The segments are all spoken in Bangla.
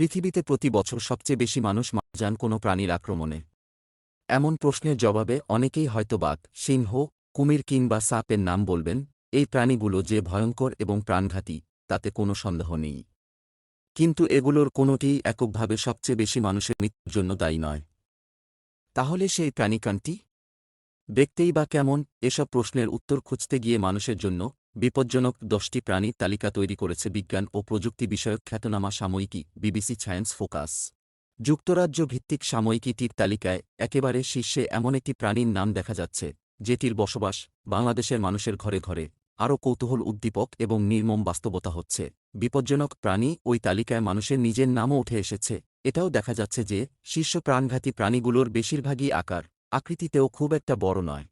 পৃথিবীতে প্রতি বছর সবচেয়ে বেশি মানুষ মারা যান কোনো প্রাণীর আক্রমণে। এমন প্রশ্নের জবাবে অনেকেই হয়তো বাঘ, সিংহ, কুমির কিংবা সাপের নাম বলবেন, এই প্রাণীগুলো যে ভয়ঙ্কর এবং প্রাণঘাতী, তাতে কোনো সন্দেহ নেই। কিন্তু এগুলোর কোনোটিই এককভাবে সবচেয়ে বেশি মানুষের মৃত্যুর জন্য দায়ী নয়। তাহলে সেই প্রাণীকানটি দেখতেই বা কেমন এসব প্রশ্নের উত্তর খুঁজতে গিয়ে মানুষের জন্য বিপজ্জনক দশটি প্রাণীর তালিকা তৈরি করেছে বিজ্ঞান ও প্রযুক্তি বিষয়ক খ্যাতনামা সাময়িকী বিবিসি সায়েন্স ফোকাস। যুক্তরাজ্য ভিত্তিক সাময়িকীটির তালিকায় একেবারে শীর্ষে এমন একটি প্রাণীর নাম দেখা যাচ্ছে, যেটির বসবাস বাংলাদেশের মানুষের ঘরে ঘরে, আরও কৌতূহল উদ্দীপক এবং নির্মম বাস্তবতা হচ্ছে। বিপজ্জনক প্রাণী ওই তালিকায় মানুষের নিজের নামও উঠে এসেছে, এটাও দেখা যাচ্ছে যে শীর্ষ প্রাণঘাতী প্রাণীগুলোর বেশিরভাগই আকার, আকৃতিতেও খুব একটা বড় নয়।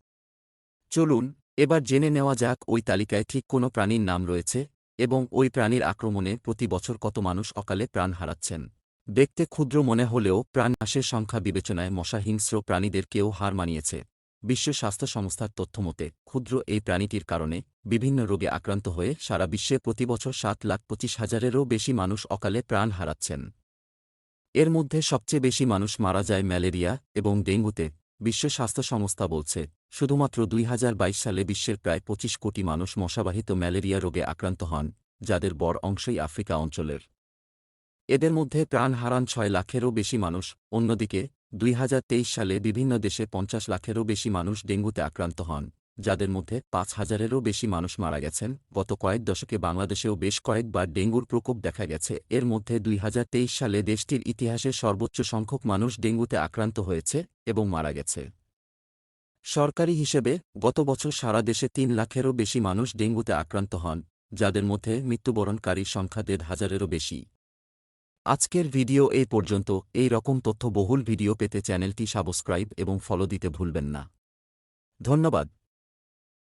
চলুন এবার জেনে নেওয়া যাক ওই তালিকায় ঠিক কোনো প্রাণীর নাম রয়েছে এবং ওই প্রাণীর আক্রমণে প্রতি বছর কত মানুষ অকালে প্রাণ হারাচ্ছেন। দেখতে ক্ষুদ্র মনে হলেও প্রাণ প্রাণনাশের সংখ্যা বিবেচনায় মশা হিংস্র প্রাণীদের কেউ হার মানিয়েছে। বিশ্ব স্বাস্থ্য সংস্থার তথ্যমতে ক্ষুদ্র এই প্রাণীটির কারণে বিভিন্ন রোগে আক্রান্ত হয়ে সারা বিশ্বে প্রতিবছর সাত লাখ পঁচিশ হাজারেরও বেশি মানুষ অকালে প্রাণ হারাচ্ছেন। এর মধ্যে সবচেয়ে বেশি মানুষ মারা যায় ম্যালেরিয়া এবং ডেঙ্গুতে। বিশ্ব স্বাস্থ্য সংস্থা বলছে, শুধুমাত্র দুই হাজার বাইশ সালে বিশ্বের প্রায় পঁচিশ কোটি মানুষ মশাবাহিত ম্যালেরিয়া রোগে আক্রান্ত হন, যাদের বড় অংশই আফ্রিকা অঞ্চলের। এদের মধ্যে প্রাণ হারান ছয় লাখেরও বেশি মানুষ, অন্যদিকে দুই হাজার তেইশ সালে বিভিন্ন দেশে পঞ্চাশ লাখেরও বেশি মানুষ ডেঙ্গুতে আক্রান্ত হন। যাদের মধ্যে পাঁচ হাজারেরও বেশি মানুষ মারা গেছেন, গত কয়েক দশকে বাংলাদেশেও বেশ কয়েকবার ডেঙ্গুর প্রকোপ দেখা গেছে। এর মধ্যে দুই হাজার তেইশ সালে দেশটির ইতিহাসে সর্বোচ্চ সংখ্যক মানুষ ডেঙ্গুতে আক্রান্ত হয়েছে এবং মারা গেছে। সরকারি হিসেবে, গত বছর সারা দেশে তিন লাখেরও বেশি মানুষ ডেঙ্গুতে আক্রান্ত হন, যাদের মধ্যে মৃত্যুবরণকারীর সংখ্যা দেড় হাজারেরও বেশি। আজকের ভিডিও এই পর্যন্ত। এই রকম তথ্যবহুল ভিডিও পেতে চ্যানেলটি সাবস্ক্রাইব এবং ফলো দিতে ভুলবেন না। ধন্যবাদ।